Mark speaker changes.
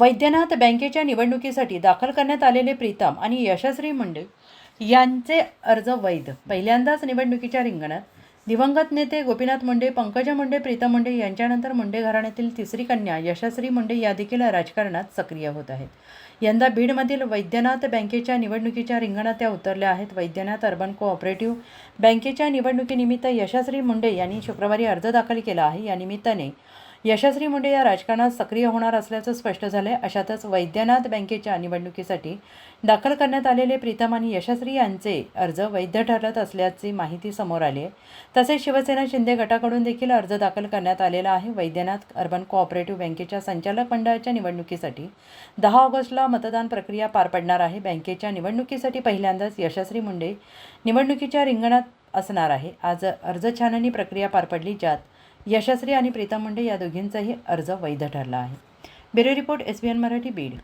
Speaker 1: वैद्यनाथ बँकेच्या निवडणुकीसाठी दाखल करण्यात आलेले प्रीतम आणि यशस्वी मुंडे यांचे अर्ज वैध. पहिल्यांदाच निवडणुकीच्या रिंगणात दिवंगत नेते गोपीनाथ मुंडे पंकजा मुंडे प्रीतम मुंडे यांच्यानंतर मुंडे घराण्यातील तिसरी कन्या यशस्वी मुंडे या देखील राजकारणात सक्रिय होत आहेत. यंदा बीडमधील वैद्यनाथ बँकेच्या निवडणुकीच्या रिंगणात त्या उतरल्या आहेत. वैद्यनाथ अर्बन कोऑपरेटिव्ह बँकेच्या निवडणुकीनिमित्त यशस्वी मुंडे यांनी शुक्रवारी अर्ज दाखल केला आहे. या निमित्ताने यशस्वी मुंडे या राजकारणात सक्रिय होणार असल्याचं स्पष्ट झालंय. अशातच वैद्यनाथ बँकेच्या निवडणुकीसाठी दाखल करण्यात आलेले प्रीतम आणि यशस्वी यांचे अर्ज वैध ठरत असल्याची माहिती समोर आली आहे. तसेच शिवसेना शिंदे गटाकडून देखील अर्ज दाखल करण्यात आलेला आहे. वैद्यनाथ अर्बन कोऑपरेटिव्ह बँकेच्या संचालक मंडळाच्या निवडणुकीसाठी दहा ऑगस्टला मतदान प्रक्रिया पार पडणार आहे. बँकेच्या निवडणुकीसाठी पहिल्यांदाच यशस्वी मुंडे निवडणुकीच्या रिंगणात असणार आहे. आज अर्ज छाननी प्रक्रिया पार पडली ज्यात यशस्वी आणि प्रीतम मुंडे या दोघींचाही अर्ज वैध ठरला आहे. Bureau report S B N Marathi Beed.